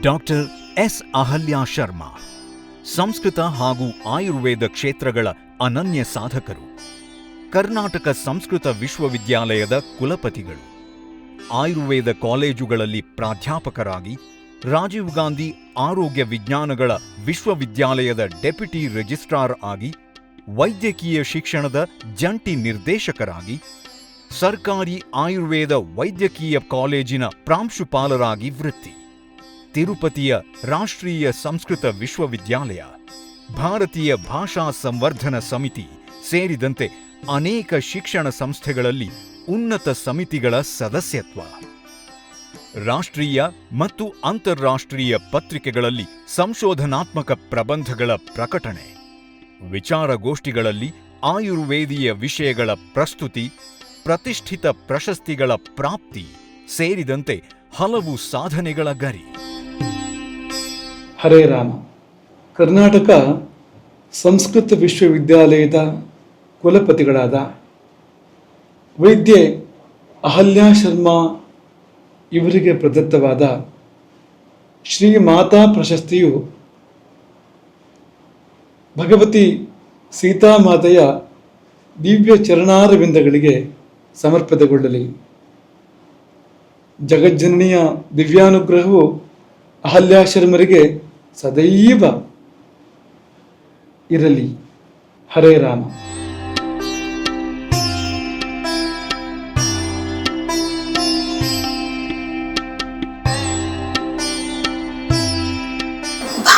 Doctor S Ahalya Sharma, Sanskrit ಹಾಗೂ ಆಯುರ್ವೇದ ಕ್ಷೇತ್ರಗಳ ಅನನ್ಯ ಸಾಧಕರು, ಕರ್ನಾಟಕ ಸಂಸ್ಕೃತ ವಿಶ್ವವಿದ್ಯಾಲಯದ ಕುಲಪತಿಗಳು, ಆಯುರ್ವೇದ ಕಾಲೇಜುಗಳಲ್ಲಿ ಪ್ರಾಧ್ಯಾಪಕರಾಗಿ ರಾಜೀವ್ ಗಾಂಧಿ ಆರೋಗ್ಯ ವಿಜ್ಞಾನಗಳ ವಿಶ್ವವಿದ್ಯಾಲಯದ ಡೆಪ್ಯುಟಿ ರಿಜಿಸ್ಟ್ರಾರ್ ಆಗಿ ವೈದ್ಯಕೀಯ ಶಿಕ್ಷಣದ ಜಂಟಿ ನಿರ್ದೇಶಕರಾಗಿ, ಸರ್ಕಾರಿ ಆಯುರ್ವೇದ ವೈದ್ಯಕೀಯ ಕಾಲೇಜಿನ ಪ್ರಾಂಶುಪಾಲರಾಗಿ ವೃತ್ತಿ. ತಿರುಪತಿಯ ರಾಷ್ಟ್ರೀಯ ಸಂಸ್ಕೃತ ವಿಶ್ವವಿದ್ಯಾಲಯ, ಭಾರತೀಯ ಭಾಷಾ ಸಂವರ್ಧನ ಸಮಿತಿ ಸೇರಿದಂತೆ ಅನೇಕ ಶಿಕ್ಷಣ ಸಂಸ್ಥೆಗಳಲ್ಲಿ ಉನ್ನತ ಸಮಿತಿಗಳ ಸದಸ್ಯತ್ವ. ರಾಷ್ಟ್ರೀಯ ಮತ್ತು ಅಂತಾರಾಷ್ಟ್ರೀಯ ಪತ್ರಿಕೆಗಳಲ್ಲಿ ಸಂಶೋಧನಾತ್ಮಕ ಪ್ರಬಂಧಗಳ ಪ್ರಕಟಣೆ, ವಿಚಾರಗೋಷ್ಠಿಗಳಲ್ಲಿ ಆಯುರ್ವೇದೀಯ ವಿಷಯಗಳ ಪ್ರಸ್ತುತಿ, ಪ್ರತಿಷ್ಠಿತ ಪ್ರಶಸ್ತಿಗಳ ಪ್ರಾಪ್ತಿ ಸೇರಿದಂತೆ ಹಲವು ಸಾಧನೆಗಳ ಗರಿ. ಹರೇ ರಾಮ. ಕರ್ನಾಟಕ ಸಂಸ್ಕೃತ ವಿಶ್ವವಿದ್ಯಾಲಯದ ಕುಲಪತಿಗಳಾದ ವೈದ್ಯೆ ಅಹಲ್ಯಾ ಶರ್ಮಾ ಇವರಿಗೆ ಪ್ರದತ್ತವಾದ ಶ್ರೀ ಮಾತಾ ಪ್ರಶಸ್ತಿಯು ಭಗವತಿ ಸೀತಾಮಾತೆಯ ದಿವ್ಯ ಚರಣಾರವಿಂದಗಳಿಗೆ ಸಮರ್ಪಿತಗೊಳ್ಳಲಿ ಜಗಜ್ಜನನಿಯ ದಿವ್ಯಾನುಗ್ರಹವು ಅಹಲ್ಯಾ ಶರ್ಮರಿಗೆ ಸದೈವ ಇರಲಿ. ಹರೇ ರಾಮ.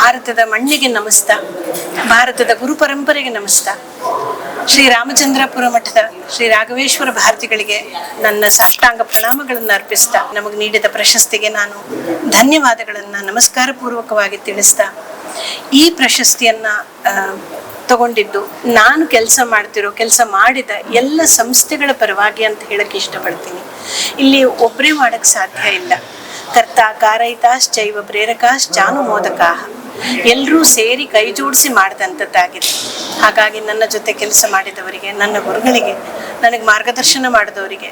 ಭಾರತದ ಮಣ್ಣಿಗೆ ನಮಸ್ತ ಭಾರತದ ಗುರು ಪರಂಪರೆಗೆ ನಮಸ್ತ ಶ್ರೀ ರಾಮಚಂದ್ರಪುರ ಮಠದ ಶ್ರೀ ರಾಘವೇಶ್ವರ ಭಾರತಿಗಳಿಗೆ ನನ್ನ ಸಾಷ್ಟಾಂಗ ಪ್ರಣಾಮಗಳನ್ನು ಅರ್ಪಿಸ್ತಾ, ನಮಗೆ ನೀಡಿದ ಪ್ರಶಸ್ತಿಗೆ ನಾನು ಧನ್ಯವಾದಗಳನ್ನು ನಮಸ್ಕಾರ ಪೂರ್ವಕವಾಗಿ ತಿಳಿಸ್ತಾ, ಈ ಪ್ರಶಸ್ತಿಯನ್ನ ತಗೊಂಡಿದ್ದು ನಾನು ಕೆಲಸ ಮಾಡ್ತಿರೋ, ಕೆಲಸ ಮಾಡಿದ ಎಲ್ಲ ಸಂಸ್ಥೆಗಳ ಪರವಾಗಿ ಅಂತ ಹೇಳಕ್ಕೆ ಇಷ್ಟಪಡ್ತೀನಿ. ಇಲ್ಲಿ ಒಬ್ಬರೇ ಮಾಡಕ್ ಸಾಧ್ಯ ಇಲ್ಲ. ಕರ್ತ ಕಾರಯಿತಾಶ್ಚೈವ ಪ್ರೇರಕಾಶ್ಚಾನು ಮೋದಕಾಹ ಎಲ್ಲರೂ ಸೇರಿ ಕೈ ಜೋಡಿಸಿ ಮಾಡಿದಂಥದ್ದಾಗಿದೆ. ಹಾಗಾಗಿ ನನ್ನ ಜೊತೆ ಕೆಲಸ ಮಾಡಿದವರಿಗೆ, ನನ್ನ ಗುರುಗಳಿಗೆ, ನನಗೆ ಮಾರ್ಗದರ್ಶನ ಮಾಡಿದವರಿಗೆ,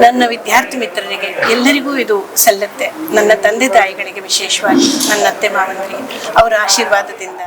ನನ್ನ ವಿದ್ಯಾರ್ಥಿ ಮಿತ್ರರಿಗೆ ಎಲ್ಲರಿಗೂ ಇದು ಸಲ್ಲತ್ತೆ. ನನ್ನ ತಂದೆ ತಾಯಿಗಳಿಗೆ ವಿಶೇಷವಾಗಿ, ನನ್ನ ಅತ್ತೆ ಮಾವನರಿಗೆ ಅವರ ಆಶೀರ್ವಾದದಿಂದ.